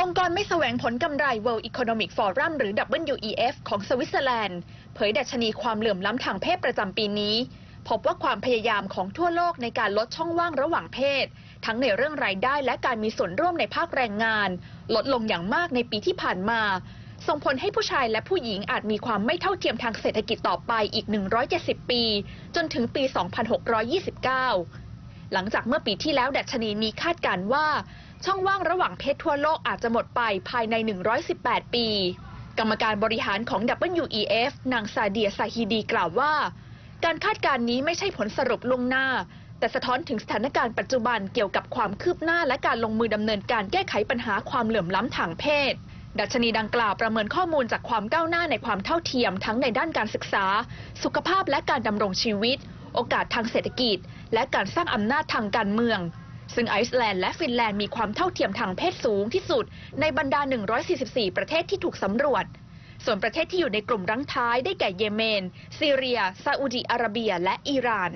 องค์กรไม่แสวงผลกำไร World Economic Forum หรือ WEF ของสวิตเซอร์แลนด์ เผยดัชนีความเหลื่อมล้ำทางเพศประจำปีนี้ พบว่าความพยายามของทั่วโลกในการลดช่องว่างระหว่างเพศ ทั้งในเรื่องรายได้และการมีส่วนร่วมในภาคแรงงาน ลดลงอย่างมากในปีที่ผ่านมา ส่งผลให้ผู้ชายและผู้หญิงอาจมีความไม่เท่าเทียมทางเศรษฐกิจต่อไปอีก 170 ปี จนถึงปี 2629 หลังจากเมื่อปีที่แล้วดัชนีนี้คาดการณ์ว่า ช่องว่างระหว่างเพศทั่วโลกอาจจะหมดไปภายใน 118 ปี กรรมการบริหารของ WEF นางซาเดียซาฮีดีกล่าวว่า การคาดการณ์นี้ไม่ใช่ผลสรุปล่วงหน้า แต่สะท้อนถึงสถานการณ์ปัจจุบันเกี่ยวกับความคืบหน้าและการลงมือดำเนินการแก้ไขปัญหาความเหลื่อมล้ำทางเพศ ดัชนีดังกล่าวประเมินข้อมูลจากความก้าวหน้าในความเท่าเทียมทั้งในด้านการศึกษา สุขภาพและการดำรงชีวิต โอกาสทางเศรษฐกิจ และการสร้างอำนาจทางการเมือง ซึ่งไอซ์แลนด์และฟินแลนด์มีความเท่าเทียมทางเพศสูงที่สุดในบรรดา 144 ประเทศที่ถูกสำรวจ ส่วนประเทศที่อยู่ในกลุ่มรั้งท้ายได้แก่เยเมน ซีเรีย ซาอุดิอาระเบีย และอิหร่าน